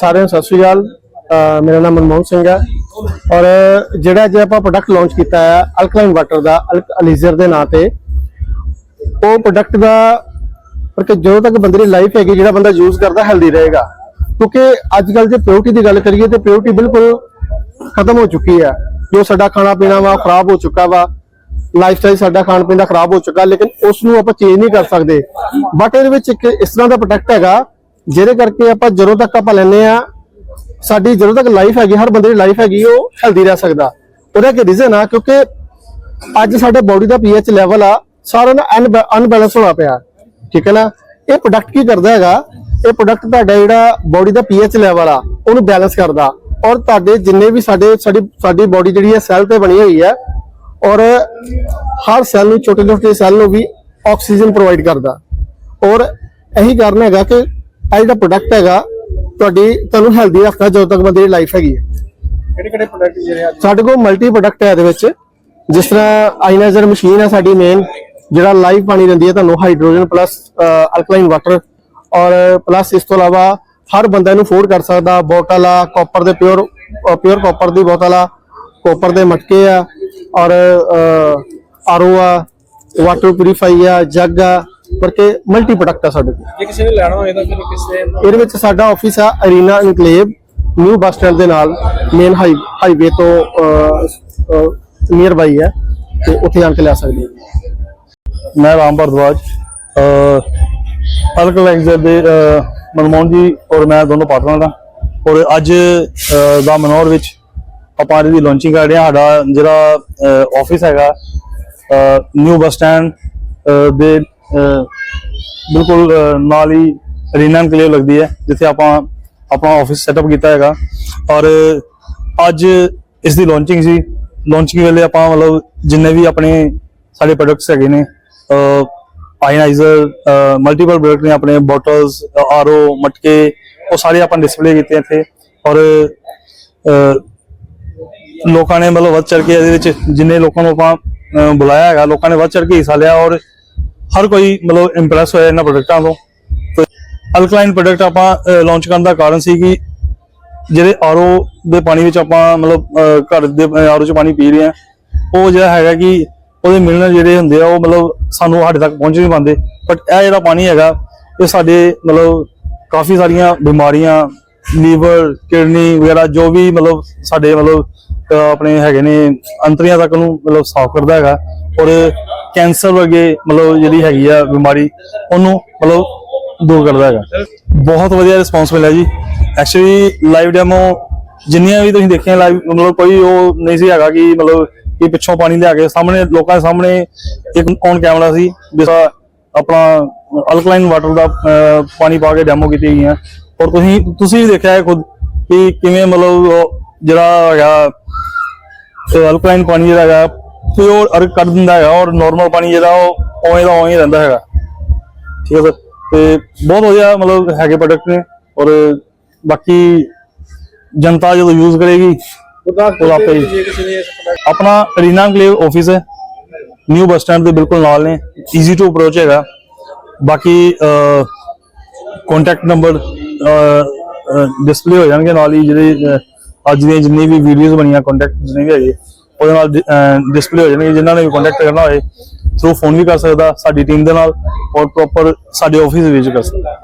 ਸਾਰਿਆਂ ਨੂੰ ਸਤਿ ਸ਼੍ਰੀ ਅਕਾਲ। ਮੇਰਾ ਨਾਮ ਮਨਮੋਹਨ ਸਿੰਘ ਹੈ। ਔਰ ਜਿਹੜਾ ਜੇ ਆਪਾਂ ਪ੍ਰੋਡਕਟ ਲਾਂਚ ਕੀਤਾ ਹੈ ਅਲਕਲਾਈਨ ਵਾਟਰ ਦਾ ਅਲੀਜ਼ਰ ਦੇ ਨਾਂ ਤੇ, ਉਹ ਪ੍ਰੋਡਕਟ ਦਾ porque ਜਦੋਂ ਤੱਕ ਬੰਦੇ ਦੀ ਲਾਈਫ ਹੈਗੀ, ਜਿਹੜਾ ਬੰਦਾ ਯੂਜ਼ ਕਰਦਾ ਹੈਲਦੀ ਰਹੇਗਾ। ਕਿਉਂਕਿ ਅੱਜ ਕੱਲ ਜੇ ਪਿਓਰਟੀ ਦੀ ਗੱਲ ਕਰੀਏ, ਤੇ ਪਿਓਰਟੀ ਬਿਲਕੁਲ ਖਤਮ ਹੋ ਚੁੱਕੀ ਹੈ। ਜੋ ਸਾਡਾ ਖਾਣਾ ਪੀਣਾ ਵਾ, ਖਰਾਬ ਹੋ ਚੁੱਕਾ ਵਾ ਲਾਈਫ ਸਟਾਈਲ ਸਾਡਾ ਖਾਣ ਪੀਣ ਦਾ ਖਰਾਬ ਹੋ ਚੁੱਕਾ, ਲੇਕਿਨ ਉਸ ਨੂੰ ਆਪਾਂ ਚੇਂਜ ਨਹੀਂ ਕਰ ਸਕਦੇ। ਬਟ ਇਹਦੇ ਵਿੱਚ ਇੱਕ ਇਸ ਤਰ੍ਹਾਂ ਦਾ ਪ੍ਰੋਡਕਟ ਹੈਗਾ ਜਿਹਦੇ ਕਰਕੇ ਆਪਾਂ ਜਦੋਂ ਤੱਕ ਆਪਾਂ ਲੈਨੇ ਆ ਸਾਡੀ ਜਦੋਂ ਤੱਕ ਲਾਈਫ ਹੈਗੀ, ਹਰ ਬੰਦੇ ਦੀ ਲਾਈਫ ਹੈਗੀ, ਉਹ ਹੈਲਦੀ ਰਹਿ ਸਕਦਾ। ਉਹਦਾ ਕੀ ਰੀਜ਼ਨ ਆ, ਕਿਉਂਕਿ ਅੱਜ ਸਾਡੇ ਬਾਡੀ ਦਾ ਪੀਐਚ ਲੈਵਲ ਆ, ਸਾਰਾ ਨਾ ਅਨਬੈਲੈਂਸ ਹੋਣਾ ਪਿਆ। ਠੀਕ ਹੈ ਨਾ? ਇਹ ਪ੍ਰੋਡਕਟ ਕੀ ਕਰਦਾ ਹੈਗਾ? ਇਹ ਪ੍ਰੋਡਕਟ ਤੁਹਾਡਾ ਜਿਹੜਾ ਬਾਡੀ ਦਾ ਪੀਐਚ ਲੈਵਲ ਆ, ਉਹਨੂੰ ਬੈਲੈਂਸ ਕਰਦਾ। ਔਰ ਤੁਹਾਡੇ ਜਿੰਨੇ ਵੀ ਸਾਡੇ, ਸਾਡੀ ਸਾਡੀ ਬਾਡੀ ਜਿਹੜੀ ਹੈ ਸੈੱਲ ਤੇ ਬਣੀ ਹੋਈ ਹੈ, ਔਰ ਹਰ ਸੈੱਲ ਨੂੰ ਛੋਟੇ ਛੋਟੇ ਸੈੱਲ ਨੂੰ ਵੀ ਆਕਸੀਜਨ ਪ੍ਰੋਵਾਈਡ ਕਰਦਾ। ਔਰ ਇਹੀ ਕਾਰਨ ਹੈਗਾ ਕਿ ਇਹ ਜਿਹੜਾ ਪ੍ਰੋਡਕਟ ਹੈਗਾ ਤੁਹਾਡੀ ਤੁਹਾਨੂੰ ਹੈਲਦੀ ਰੱਖਦਾ ਜਦੋਂ ਤੱਕ ਬੰਦੇ ਦੀ ਲਾਈਫ ਹੈਗੀ ਹੈ। ਕਿਹੜੇ ਕਿਹੜੇ ਪ੍ਰੋਡਕਟ ਜਿਹੜੇ ਅੱਜ ਸਾਡੇ ਕੋਲ ਮਲਟੀ ਪ੍ਰੋਡਕਟ ਹੈ ਇਹਦੇ ਵਿੱਚ। ਜਿਸ ਤਰ੍ਹਾਂ ਆਇਨਾਈਜ਼ਰ ਮਸ਼ੀਨ ਹੈ ਸਾਡੀ ਮੇਨ ਜਿਹੜਾ ਲਾਈਵ ਪਾਣੀ ਦਿੰਦੀ ਹੈ ਤੁਹਾਨੂੰ ਹਾਈਡਰੋਜਨ ਪਲੱਸ ਅਲਕਲਾਈਨ ਵਾਟਰ ਔਰ ਪਲੱਸ ਇਸ ਤੋਂ ਇਲਾਵਾ ਹਰ ਬੰਦਾ ਇਹਨੂੰ ਅਫੋਰਡ ਕਰ ਸਕਦਾ। ਬੋਟਲ ਆ ਕਾਪਰ ਦੇ ਪਿਓਰ ਪਿਓਰ ਕਾਪਰ ਦੀ ਬੋਤਲ ਆ ਕਾਪਰ ਦੇ ਮਟਕੇ ਆ ਔਰ ਆਰਓ ਆ ਵਾਟਰ ਪਿਊਰੀਫਾਈ ਆ ਜੱਗ ਆ। ਕਰਕੇ ਮਲਟੀ ਪ੍ਰੋਡਕਟ ਆ ਸਾਡੇ ਕੋਲ। ਜੇ ਕਿਸੇ ਨੇ ਲੈਣਾ ਹੋਏ ਤਾਂ ਫਿਰ ਕਿਸੇ ਇਹਦੇ ਵਿੱਚ ਸਾਡਾ ਆਫਿਸ ਆ arena enclave new bus stand ਦੇ ਨਾਲ ਮੇਨ ਹਾਈਵੇ ਤੋਂ ਨੀਅਰ ਬਾਈ ਹੈ ਤੇ ਉੱਥੇ ਆਣ ਕੇ ਲੈ ਸਕਦੇ ਹੋ ਮੈਂ ਰਾਮ ਭਰਦਵਾਜ ਅਲਕਲੈਕਸਰ ਦੇ ਅਹ, ਮਨਮੋਹਨ ਜੀ ਔਰ ਮੈਂ ਦੋਨੋਂ ਪਾਰਟਨਰ ਹਾਂ ਔਰ ਅੱਜ ਦਾ ਮਨੌਰ ਵਿੱਚ ਆਪਾਂ ਇਹਦੀ ਲਾਂਚਿੰਗ ਕਰ ਰਹੇ ਹਾਂ। ਸਾਡਾ ਜਿਹੜਾ ਆਫਿਸ ਹੈਗਾ ਨਿਊ ਬੱਸ ਸਟੈਂਡ ਦੇ ਬਿਲਕੁਲ ਨਾਲ ਹੀ ਰੀਨਾ ਕਲੇਵ ਲੱਗਦੀ ਹੈ, ਜਿੱਥੇ ਆਪਾਂ ਆਪਣਾ ਆਫਿਸ ਸੈਟਅਪ ਕੀਤਾ ਹੈਗਾ। ਔਰ ਅੱਜ ਇਸ ਦੀ ਲਾਂਚਿੰਗ ਸੀ। ਲਾਂਚਿੰਗ ਵੇਲੇ ਆਪਾਂ ਮਤਲਬ ਜਿੰਨੇ ਵੀ ਆਪਣੇ ਸਾਡੇ ਪ੍ਰੋਡਕਟਸ ਹੈਗੇ ਨੇ ਆਇਨਾਈਜ਼ਰ ਮਲਟੀਪਲ ਪ੍ਰੋਡਕਟ ਨੇ ਆਪਣੇ ਬੋਟਲਸ ਆਰਓ ਮਟਕੇ, ਉਹ ਸਾਰੇ ਆਪਾਂ ਡਿਸਪਲੇ ਕੀਤੇ ਇੱਥੇ। ਔਰ ਲੋਕਾਂ ਨੇ ਮਤਲਬ ਵੱਧ ਚੜ ਕੇ ਇਹਦੇ ਵਿੱਚ ਜਿੰਨੇ ਲੋਕਾਂ ਨੂੰ ਆਪਾਂ ਬੁਲਾਇਆ ਹੈਗਾ, ਲੋਕਾਂ ਨੇ ਵੱਧ ਚੜ ਕੇ ਹਿੱਸਾ ਲਿਆ। ਔਰ ਹਰ ਕੋਈ ਮਤਲਬ ਇੰਪ੍ਰੈਸ ਹੋਇਆ ਇਹਨਾਂ ਪ੍ਰੋਡਕਟਾਂ ਤੋਂ। ਅਲਕਲਾਈਨ ਪ੍ਰੋਡਕਟ ਆਪਾਂ ਲਾਂਚ ਕਰਨ ਦਾ ਕਾਰਨ ਸੀ ਕਿ ਜਿਹੜੇ ਆਰਓ ਦੇ ਪਾਣੀ ਵਿੱਚ ਆਪਾਂ ਮਤਲਬ ਘਰ ਦੇ ਆਰਓ ਚ ਪਾਣੀ ਪੀ ਰਹੇ ਆ ਉਹ ਜਿਹੜਾ ਹੈਗਾ ਕਿ ਉਹਦੇ ਮਿਲਣ ਜਿਹੜੇ ਹੁੰਦੇ ਆ, ਉਹ ਮਤਲਬ ਸਾਨੂੰ ਸਾਡੇ ਤੱਕ ਪਹੁੰਚ ਨਹੀਂ ਪਾਉਂਦੇ। ਬਟ ਇਹ ਜਿਹੜਾ ਪਾਣੀ ਹੈਗਾ, ਇਹ ਸਾਡੇ ਮਤਲਬ ਕਾਫੀ ਸਾਰੀਆਂ ਬਿਮਾਰੀਆਂ, ਲੀਵਰ, ਕਿਡਨੀ ਵਗੈਰਾ ਜੋ ਵੀ ਮਤਲਬ ਸਾਡੇ ਮਤਲਬ ਆਪਣੇ ਹੈਗੇ ਨੇ ਅੰਤਰੀਆਂ ਤੱਕ ਨੂੰ ਮਤਲਬ ਸਾਫ਼ ਕਰਦਾ ਹੈਗਾ। ਔਰ ਕੈਂਸਰ ਵਰਗੇ ਮਤਲਬ ਜਿਹੜੀ ਹੈਗੀ ਆ ਬਿਮਾਰੀ, ਉਹਨੂੰ ਮਤਲਬ ਦੂਰ ਕਰਦਾ ਹੈਗਾ। ਬਹੁਤ ਵਧੀਆ ਰਿਸਪੌਂਸ ਮਿਲਿਆ ਜੀ। ਐਕਚੁਅਲੀ ਲਾਈਵ ਡੈਮੋ ਜਿੰਨੀਆਂ ਵੀ ਤੁਸੀਂ ਦੇਖੀਆਂ ਲਾਈਵ ਮਤਲਬ ਕੋਈ ਉਹ ਨਹੀਂ ਸੀ ਹੈਗਾ ਕਿ ਮਤਲਬ ਕਿ ਪਿੱਛੋਂ ਪਾਣੀ ਲਿਆ ਕੇ ਸਾਹਮਣੇ, ਲੋਕਾਂ ਸਾਹਮਣੇ ਇੱਕ ਔਨ ਕੈਮਰਾ ਸੀ, ਜਿਸ ਆਪਣਾ ਅਲਕਲਾਈਨ ਵਾਟਰ ਦਾ ਪਾਣੀ ਪਾ ਕੇ ਡੈਮੋ ਕੀਤੀ ਗਈ ਹੈ ਔਰ ਤੁਸੀਂ ਤੁਸੀਂ ਵੀ ਦੇਖਿਆ ਹੈ ਖੁਦ ਕਿ ਕਿਵੇਂ ਮਤਲਬ ਜਿਹੜਾ ਹੈਗਾ ਅਲਕਲਾਈਨ ਪਾਣੀ ਜਿਹੜਾ ਹੈਗਾ ਪਿਓਰ ਅਰ ਕੱਢ ਦਿੰਦਾ ਹੈਗਾ ਔਰ ਨਾਰਮਲ ਪਾਣੀ ਜਿਹੜਾ ਉਹ ਉਵੇਂ ਦਾ ਹੀ ਰਹਿੰਦਾ ਹੈਗਾ। ਠੀਕ ਹੈ ਸਰ? ਤੇ ਬਹੁਤ ਵਧੀਆ ਮਤਲਬ ਹੈਗੇ ਪ੍ਰੋਡਕਟ ਨੇ ਔਰ ਬਾਕੀ ਜਨਤਾ ਜਦੋਂ ਯੂਜ਼ ਕਰੇਗੀ ਉਹਦਾ ਉਹ ਆਪੇ ਹੀ। ਆਪਣਾ ਰੀਨਾ ਕਲੇਵ ਆਫਿਸ ਹੈ ਨਿਊ ਬੱਸ ਸਟੈਂਡ ਦੇ ਬਿਲਕੁਲ ਨਾਲ ਨੇ ਈਜ਼ੀ ਟੂ ਅਪਰੋਚ ਹੈਗਾ। ਬਾਕੀ ਕੰਟੈਕਟ ਨੰਬਰ ਡਿਸਪਲੇ ਹੋ ਜਾਣਗੇ ਨਾਲ ਹੀ ਜਿਹੜੇ ਅੱਜ ਦੀਆਂ ਜਿੰਨੀ ਵੀ ਵੀਡੀਓਜ਼ ਬਣੀਆਂ ਕੰਟੈਕਟ ਜਿੰਨੇ ਵੀ ਹੈਗੇ। ਉਹਦੇ ਨਾਲ ਡਿਸਪਲੇ ਹੋ ਜਾਣਗੇ ਜਿਨ੍ਹਾਂ ਨੇ ਵੀ ਕੰਟੈਕਟ ਕਰਨਾ ਹੋਏ ਥਰੂ ਫੋਨ ਵੀ ਕਰ ਸਕਦਾ, ਸਾਡੀ ਟੀਮ ਦੇ ਨਾਲ, ਔਰ ਪ੍ਰੋਪਰ ਸਾਡੇ ਆਫਿਸ ਵਿੱਚ ਕਰ ਸਕਦਾ।